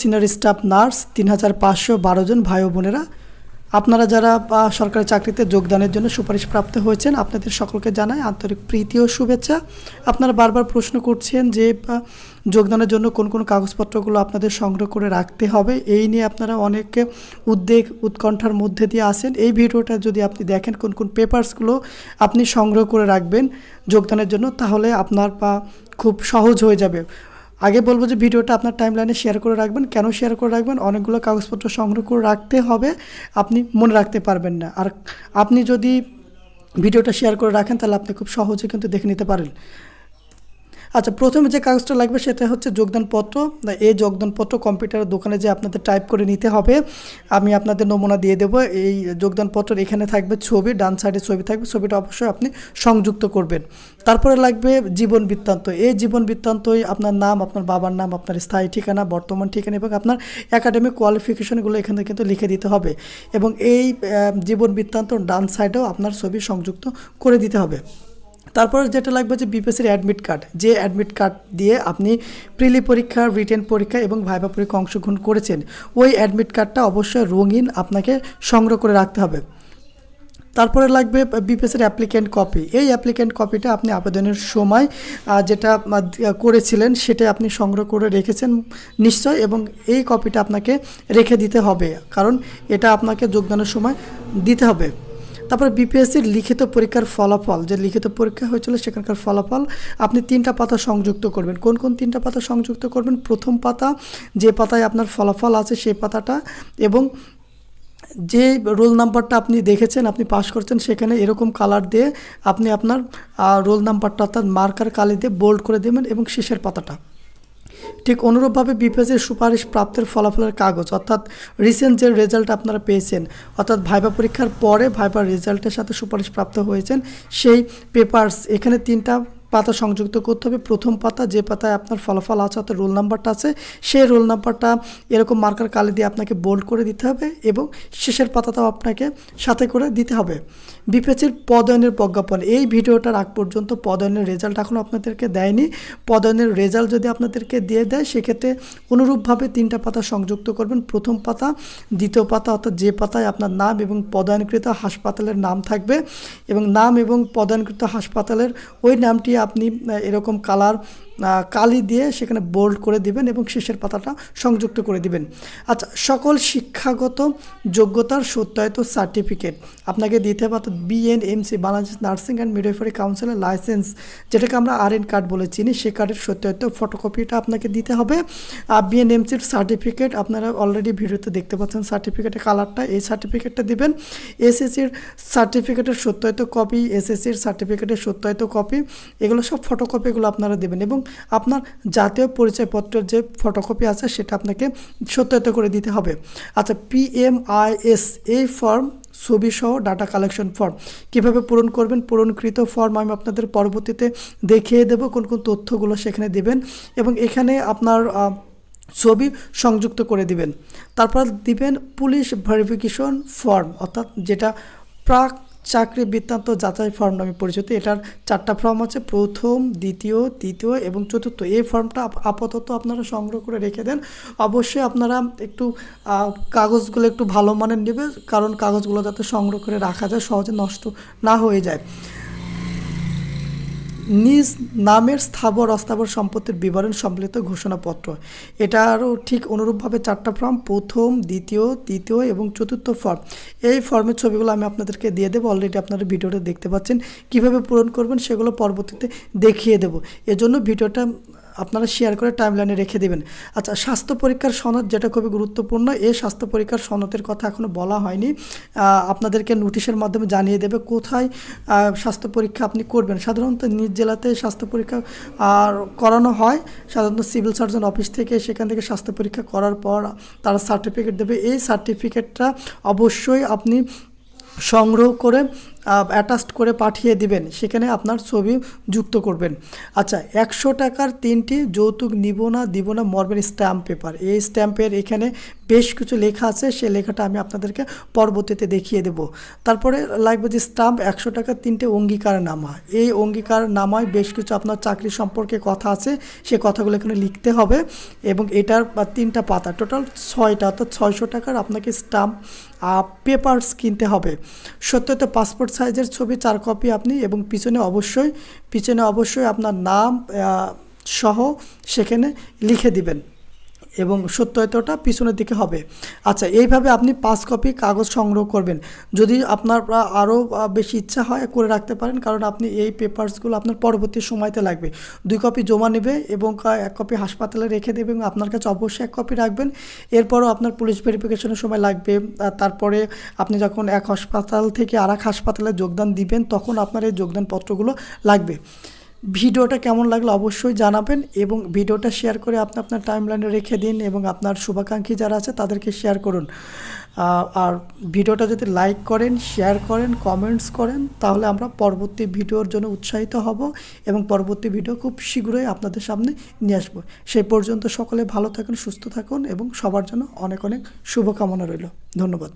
Senior staff nurse তিন হাজার পাঁচশো বারো জন ভাই বোনেরা। আপনারা যারা সরকারি চাকরিতে যোগদানের জন্য সুপারিশ প্রাপ্ত হয়েছেন, আপনাদের সকলকে জানাই আন্তরিক প্রীতি ও শুভেচ্ছা। আপনারা বারবার প্রশ্ন করছেন যে যোগদানের জন্য কোন কোন কাগজপত্রগুলো আপনাদের সংগ্রহ করে রাখতে হবে, এই নিয়ে আপনারা অনেক উদ্বেগ, উৎকণ্ঠার মধ্যে দিয়ে আসেন এই ভিডিওটা যদি আপনি দেখেন, কোন কোন পেপার্সগুলো আপনি সংগ্রহ করে রাখবেন যোগদানের জন্য, তাহলে আপনার পা খুব সহজ হয়ে যাবে। আগে বলব যে ভিডিওটা আপনার টাইমলাইনে শেয়ার করে রাখবেন। কেন শেয়ার করে রাখবেন? অনেকগুলো কাগজপত্র সংগ্রহ করে রাখতে হবে। আপনি মনে রাখতে পারবেন না। আর আপনি যদি ভিডিওটা শেয়ার করে রাখেন, তাহলে আপনি খুব সহজে কিন্তু দেখে নিতে পারেন। আচ্ছা প্রথমে যে কাগজটা লাগবে সেটা হচ্ছে যোগদানপত্র। এই যোগদানপত্র কম্পিউটারের দোকানে যে আপনাদের টাইপ করে নিতে হবে, আমি আপনাদের নমুনা দিয়ে দেবো। এই যোগদানপত্রের এখানে থাকবে ছবি, ডান সাইডে ছবি থাকবে। ছবিটা অবশ্যই আপনি সংযুক্ত করবেন। তারপরে লাগবে জীবন বৃত্তান্ত। এই জীবন বৃত্তান্তই আপনার নাম, আপনার বাবার নাম, আপনার স্থায়ী ঠিকানা, বর্তমান ঠিকানা এবং আপনার একাডেমিক কোয়ালিফিকেশনগুলো এখানে কিন্তু লিখে দিতে হবে। এবং এই জীবন বৃত্তান্ত ডান সাইডেও আপনার ছবি সংযুক্ত করে দিতে হবে। তারপর যেটা লাগবে যে বিপিএসসির অ্যাডমিট কার্ড যে অ্যাডমিট কার্ড দিয়ে আপনি প্রিলি পরীক্ষা রিটেন পরীক্ষা এবং ভাইবা পরীক্ষা অংশগ্রহণ করেছেন, ওই অ্যাডমিট কার্ডটা অবশ্যই রঙিন আপনাকে সংগ্রহ করে রাখতে হবে। তারপরে লাগবে বিপিএসের অ্যাপ্লিক্যান্ট কপি এই অ্যাপ্লিক্যান্ট কপিটা আপনি আবেদনের সময় যেটা করেছিলেন সেটা আপনি সংগ্রহ করে রেখেছেন নিশ্চয় এবং এই কপিটা আপনাকে রেখে দিতে হবে। কারণ এটা আপনাকে যোগদানের সময় দিতে হবে। তারপরে বিপিএসসির লিখিত পরীক্ষার ফলাফল, যে লিখিত পরীক্ষা হয়েছিল সেখানকার ফলাফল, আপনি তিনটা পাতা সংযুক্ত করবেন। কোন কোন তিনটা পাতা সংযুক্ত করবেন? প্রথম পাতা, যে পাতায় আপনার ফলাফল আছে সেই পাতাটা এবং যে রোল নাম্বারটা আপনি দেখেছেন, আপনি পাস করছেন, সেখানে এরকম কালার দিয়ে আপনি আপনার রোল নাম্বারটা অর্থাৎ মার্কার কালি দিয়ে বোল্ড করে দেবেন এবং শেষের পাতাটা। ঠিক অনুরূপভাবে বিপিএসের সুপারিশ প্রাপ্তের ফলাফলের কাগজ, অর্থাৎ রিসেন্ট যে রেজাল্ট আপনারা পেয়েছেন, অর্থাৎ ভাইবা পরীক্ষার পরে ভাইবার রেজাল্টের সাথে সুপারিশ প্রাপ্ত হয়েছেন, সেই পেপার্স এখানে তিনটা পাতা সংযুক্ত করতে হবে। প্রথম পাতা যে পাতায় আপনার ফলাফল আছে, অর্থাৎ রোল নাম্বারটা আছে, সেই রোল নাম্বারটা এরকম মার্কার কালি দিয়ে আপনাকে বোল্ড করে দিতে হবে এবং শেষের পাতাটাও আপনাকে সাথে করে দিতে হবে। বিপিএসির পদায়নের প্রজ্ঞাপন, এই ভিডিওটার আগ পর্যন্ত পদায়নের রেজাল্ট এখনও আপনাদেরকে দেয়নি। পদায়নের রেজাল্ট যদি আপনাদেরকে দিয়ে দেয়, সেক্ষেত্রে অনুরূপভাবে তিনটা পাতা সংযুক্ত করবেন। প্রথম পাতা, দ্বিতীয় পাতা, অর্থাৎ যে পাতায় আপনার নাম এবং পদায়নকৃত হাসপাতালের নাম থাকবে এবং নাম এবং পদায়নকৃত হাসপাতালের ওই নামটি আপনি এরকম কালার কালি দিয়ে সেখানে বোল্ড করে দিবেন এবং শেষের পাতাটা সংযুক্ত করে দিবেন। আচ্ছা সকল শিক্ষাগত যোগ্যতার সত্যায়িত সার্টিফিকেট আপনাকে দিতে হবে অর্থাৎ BNMC Bangladesh nursing and midwifery কাউন্সিলের লাইসেন্স যেটাকে আমরা আর এন কার্ড বলে চিনি। সে কার্ডের সত্যায়িত ফটোকপিটা আপনাকে দিতে হবে। আর বিএনএমসির সার্টিফিকেট আপনারা অলরেডি ভিডিওতে দেখতে পাচ্ছেন সার্টিফিকেটের কালারটা এই সার্টিফিকেটটা দিবেন। এসএসসির সার্টিফিকেটের সত্যায়িত কপি এসএসসির সার্টিফিকেটের সত্যায়িত কপি এগুলো সব ফটোকপিগুলো আপনারা দেবেন এবং আপনার জাতীয় পরিচয়পত্রের যে ফটোকপি আছে, সেটা আপনাকে সত্যায়িত করে দিতে হবে। আচ্ছা পিএমআইএস এই ফর্ম ছবি সহ ডাটা কালেকশন ফর্ম কীভাবে পূরণ করবেন? পূরণকৃত ফর্ম আমি আপনাদের পরবর্তীতে দেখিয়ে দেবো কোন কোন তথ্যগুলো সেখানে দেবেন এবং এখানে আপনার ছবি সংযুক্ত করে দিবেন। তারপর দিবেন পুলিশ ভেরিফিকেশন ফর্ম অর্থাৎ যেটা প্রাক চাকরি বৃত্তান্ত যাচাই ফর্ম নামে পরিচিত। এটার চারটা ফর্ম আছে, প্রথম, দ্বিতীয়, তৃতীয় এবং চতুর্থ। এই ফর্মটা আপাতত আপনারা সংগ্রহ করে রেখে দেন। অবশ্যই আপনারা একটু কাগজগুলো একটু ভালো মানের নেবে কারণ কাগজগুলো যাতে সংগ্রহ করে রাখা যায়, সহজে নষ্ট না হয়ে যায়। নিজ নামের স্থাবর, অস্থাবর সম্পত্তির বিবরণ সম্বলিত ঘোষণাপত্র। এটা আরও ঠিক অনুরূপভাবে চারটা ফর্ম, প্রথম, দ্বিতীয়, তৃতীয় এবং চতুর্থ ফর্ম। এই ফর্মের ছবিগুলো আমি আপনাদেরকে দিয়ে দেবো। অলরেডি আপনারা ভিডিওটা দেখতে পাচ্ছেন। কীভাবে পূরণ করবেন সেগুলো পরবর্তীতে দেখিয়ে দেবো। এজন্য ভিডিওটা আপনারা শেয়ার করে টাইমলাইনে রেখে দেবেন। আচ্ছা স্বাস্থ্য পরীক্ষার সনদ যেটা খুবই গুরুত্বপূর্ণ এই স্বাস্থ্য পরীক্ষার সনদের কথা এখনও বলা হয়নি। আপনাদেরকে নোটিশের মাধ্যমে জানিয়ে দেবে কোথায় স্বাস্থ্য পরীক্ষা আপনি করবেন। সাধারণত নিজ জেলাতে স্বাস্থ্য পরীক্ষা, আর করানো হয়। সাধারণত সিভিল সার্জন অফিস থেকে সেখান থেকে স্বাস্থ্য পরীক্ষা করার পর তারা সার্টিফিকেট দেবে। এই সার্টিফিকেটটা অবশ্যই আপনি সংগ্রহ করে অ্যাটাচড করে পাঠিয়ে দিবেন, সেখানে আপনার ছবি যুক্ত করবেন। আচ্ছা একশো টাকার তিনটি যৌতুক নিব না, দিব না মর্মের স্ট্যাম্প পেপার এই স্ট্যাম্পের এখানে বেশ কিছু লেখা আছে, সে লেখাটা আমি আপনাদেরকে পরবর্তীতে দেখিয়ে দেব। তারপরে লাগবে যে স্ট্যাম্প একশো টাকার তিনটে অঙ্গীকার নামা এই অঙ্গীকার নামায় বেশ কিছু আপনার চাকরি সম্পর্কে কথা আছে, সে কথাগুলো এখানে লিখতে হবে এবং এটার তিনটা পাতা। টোটাল ছয়টা, অর্থাৎ ছয়শো টাকার আপনাকে স্ট্যাম্প পেপারস কিনতে হবে। সত্যতে পাসপোর্ট সাইজের ছবি চার কপি আপনি এবং পিছনে অবশ্যই পিছনে অবশ্যই আপনার নাম সহ সেখানে লিখে দিবেন। এবং সত্যায়িতটা পিছনের দিকে হবে। আচ্ছা এইভাবে আপনি পাঁচ কপি কাগজ সংগ্রহ করবেন। যদি আপনার আরও বেশি ইচ্ছা হয় করে রাখতে পারেন, কারণ আপনি এই পেপারসগুলো আপনার পরবর্তী সময়তে লাগবে। দুই কপি জমা নেবে এবং এক কপি হাসপাতালে রেখে দেবে এবং আপনার কাছে অবশ্যই এক কপি রাখবেন। এরপরও আপনার পুলিশ ভেরিফিকেশনের সময় লাগবে। তারপরে আপনি যখন এক হাসপাতাল থেকে আর হাসপাতালে যোগদান দিবেন, তখন আপনার এই যোগদানপত্রগুলো লাগবে। ভিডিওটা কেমন লাগল অবশ্যই জানাবেন এবং ভিডিওটা শেয়ার করে আপনি আপনার টাইমলাইনে রেখে দিন এবং আপনার শুভাকাঙ্ক্ষী যারা আছে তাদেরকে শেয়ার করুন। আর ভিডিওটা যদি লাইক করেন শেয়ার করেন কমেন্টস করেন, তাহলে আমরা পরবর্তী ভিডিওর জন্য উৎসাহিত হব এবং পরবর্তী ভিডিও খুব শীঘ্রই আপনাদের সামনে নিয়ে আসব। সেই পর্যন্ত সকলে ভালো থাকুন, সুস্থ থাকুন এবং সবার জন্য অনেক অনেক শুভকামনা রইল। ধন্যবাদ।